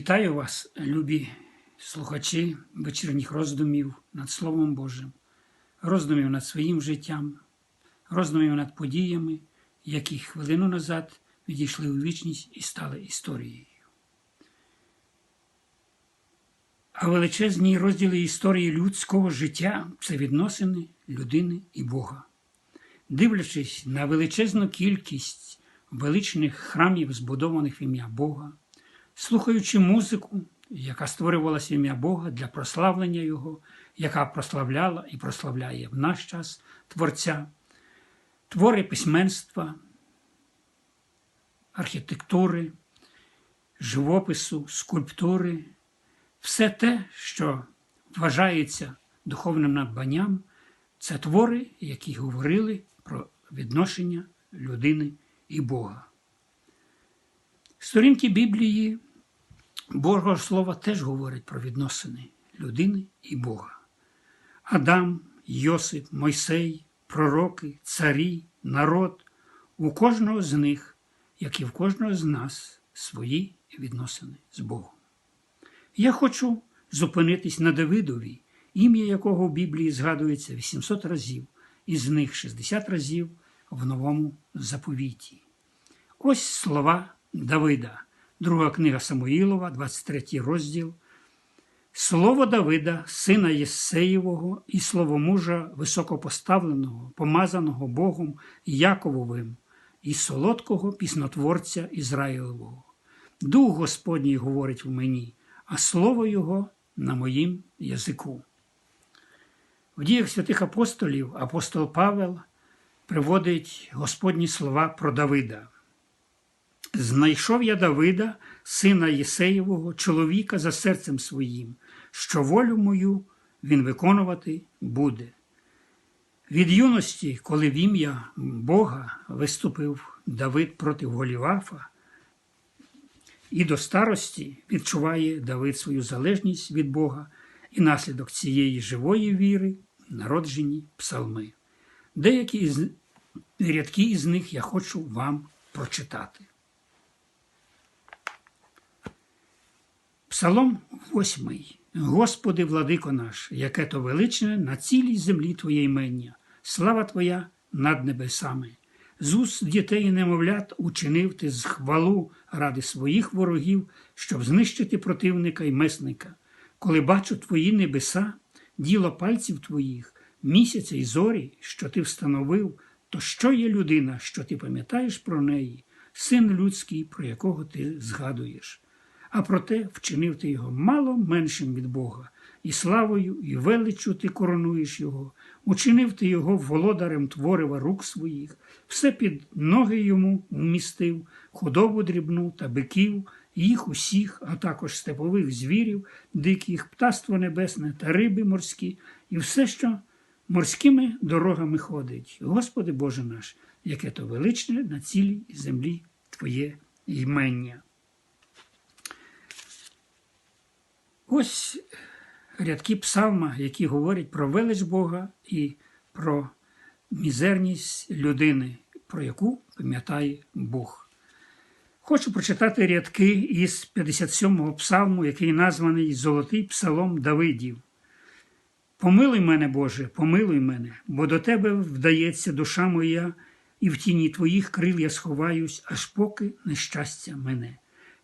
Вітаю вас, любі слухачі вечірніх роздумів над Словом Божим, роздумів над своїм життям, роздумів над подіями, які хвилину назад відійшли у вічність і стали історією. А величезні розділи історії людського життя це відносини людини і Бога. Дивлячись на величезну кількість величних храмів, збудованих в ім'я Бога, слухаючи музику, яка створювалася ім'я Бога для прославлення Його, яка прославляла і прославляє в наш час Творця, твори письменства, архітектури, живопису, скульптури, все те, що вважається духовним надбанням, це твори, які говорили про відношення людини і Бога. Сторінки Біблії Божого Слова теж говорять про відносини людини і Бога. Адам, Йосип, Мойсей, пророки, царі, народ у кожного з них, як і в кожного з нас, свої відносини з Богом. Я хочу зупинитись на Давидові, ім'я якого в Біблії згадується 800 разів, із них 60 разів в новому заповіті. Ось слова Давида, друга книга Самуїлова, 23 розділ. Слово Давида, сина Єсеєвого, і слово мужа високопоставленого, помазаного Богом Якововим, і солодкого піснотворця Ізраїлового. Дух Господній говорить в мені, а слово Його на моїм язику. В діях святих апостолів апостол Павел приводить Господні слова про Давида. Знайшов я Давида, сина Єсеєвого, чоловіка за серцем своїм, що волю мою він виконувати буде. Від юності, коли в ім'я Бога виступив Давид проти Голівафа, і до старості відчуває Давид свою залежність від Бога і наслідок цієї живої віри, народжені псалми. Деякі рядки із них я хочу вам прочитати. Псалом 8. Господи, владико наш, яке то величне на цілій землі Твоє імення, слава Твоя над небесами. З уст дітей і немовлят учинив ти з хвалу ради своїх ворогів, щоб знищити противника і месника. Коли бачу твої небеса, діло пальців твоїх, місяця й зорі, що ти встановив, то що є людина, що ти пам'ятаєш про неї, син людський, про якого ти згадуєш? А проте вчинив ти його мало меншим від Бога, і славою, і величчю ти коронуєш його, учинив ти його володарем творива рук своїх, все під ноги йому вмістив, худобу дрібну та биків, їх усіх, а також степових звірів, диких, птаство небесне та риби морські, і все, що морськими дорогами ходить. Господи Боже наш, яке то величне на цілій землі Твоє імення. Ось рядки псалма, які говорять про велич Бога і про мізерність людини, про яку пам'ятає Бог. Хочу прочитати рядки із 57-го псалму, який названий Золотий Псалом Давидів. Помилуй мене, Боже, помилуй мене, бо до Тебе вдається душа моя, і в тіні Твоїх крил я сховаюсь, аж поки нещастя мене.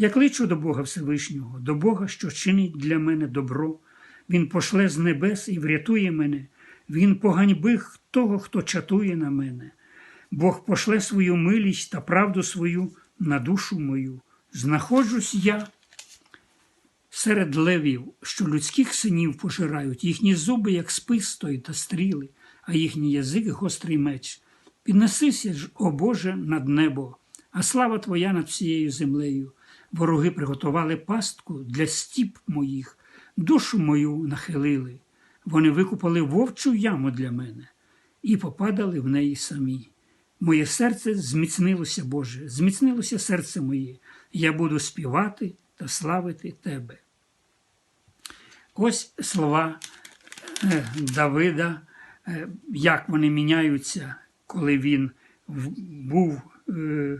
Я кличу до Бога Всевишнього, до Бога, що чинить для мене добро. Він пошле з небес і врятує мене, Він поганьбих того, хто чатує на мене. Бог пошле свою милість та правду свою на душу мою. Знаходжусь я серед левів, що людських синів пожирають, їхні зуби, як спистої та стріли, а їхній язик гострий меч. Піднесися ж, о Боже, над небо, а слава Твоя над всією землею. Вороги приготували пастку для стіп моїх, душу мою нахилили. Вони викупали вовчу яму для мене і попадали в неї самі. Моє серце зміцнилося, Боже, зміцнилося серце моє, я буду співати та славити Тебе. Ось слова е, Давида, е, як вони міняються, коли він був е,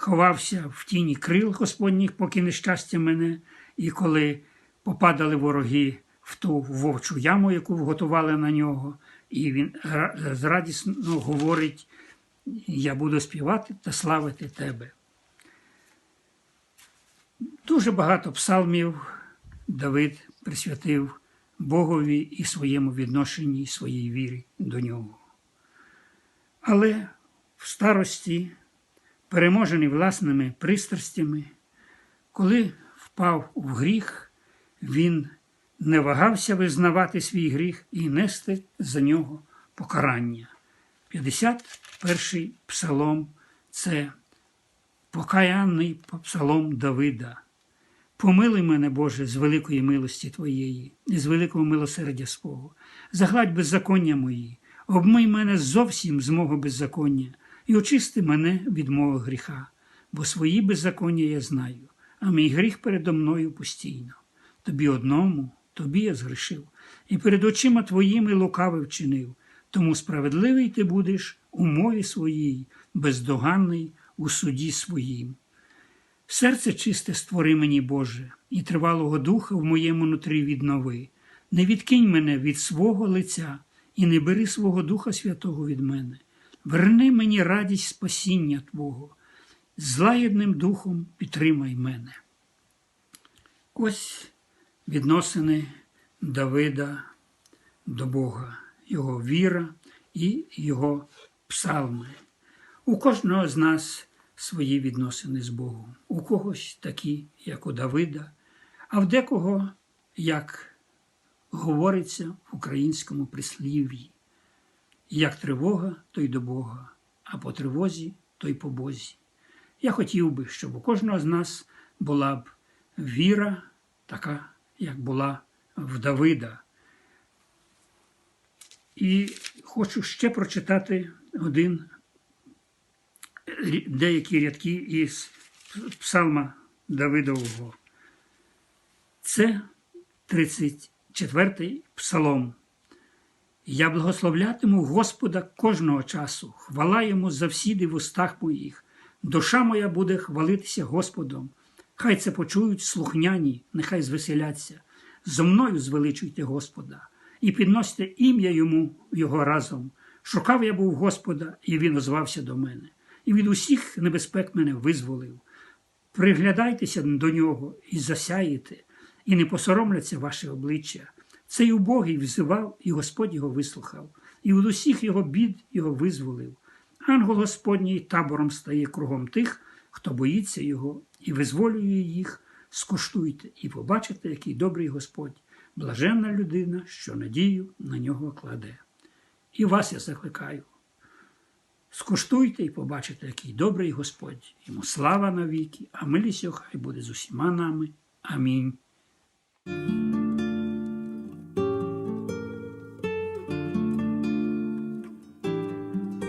ховався в тіні крил Господніх, поки нещастя мене, і коли попадали вороги в ту вовчу яму, яку вготували на нього, і він ра- зрадісно говорить: Я буду співати та славити тебе. Дуже багато псалмів Давид присвятив Богові і своєму відношенні, і своїй вірі до нього. Але в старості, переможений власними пристрастями, коли впав у гріх, він не вагався визнавати свій гріх і нести за нього покарання. 51-й псалом це покаянний псалом Давида. Помилуй мене, Боже, з великої милості Твоєї і з великого милосердя свого. Загладь беззаконня мої, обмий мене зовсім з мого беззаконня і очисти мене від мого гріха, бо свої беззаконня я знаю, а мій гріх передо мною постійно. Тобі одному, тобі я згрішив, і перед очима твоїми лукавий вчинив. Тому справедливий ти будеш у мові своїй, бездоганний у суді своїм. Серце чисте створи мені, Боже, і тривалого духа в моєму нутрі віднови. Не відкинь мене від свого лиця і не бери свого Духа Святого від мене. Верни мені радість спасіння Твого, з духом підтримай мене. Ось відносини Давида до Бога, його віра і його псалми. У кожного з нас свої відносини з Богом. У когось такі, як у Давида, а в декого, як говориться в українському прислів'ї, як тривога, то й до Бога, а по тривозі, то й по Бозі. Я хотів би, щоб у кожного з нас була б віра, така, як була в Давида. І хочу ще прочитати один деякі рядки із псалма Давидового. Це 34-й псалом. Я благословлятиму Господа кожного часу, хвала йому завсіди в устах моїх. Душа моя буде хвалитися Господом. Хай це почують слухняні, нехай звеселяться. Зо мною звеличуйте Господа і підносьте ім'я йому його разом. Шукав я був Господа, і він озвався до мене, і від усіх небезпек мене визволив. Приглядайтеся до нього і засяєте, і не посоромляться ваше обличчя. Цей убогий взивав, і Господь його вислухав, і від усіх його бід його визволив. Ангел Господній табором стає кругом тих, хто боїться його і визволює їх. Скуштуйте і побачите, який добрий Господь, блаженна людина, що надію на нього кладе. І вас я закликаю. Скуштуйте і побачите, який добрий Господь. Йому слава навіки, а милість його хай буде з усіма нами. Амінь.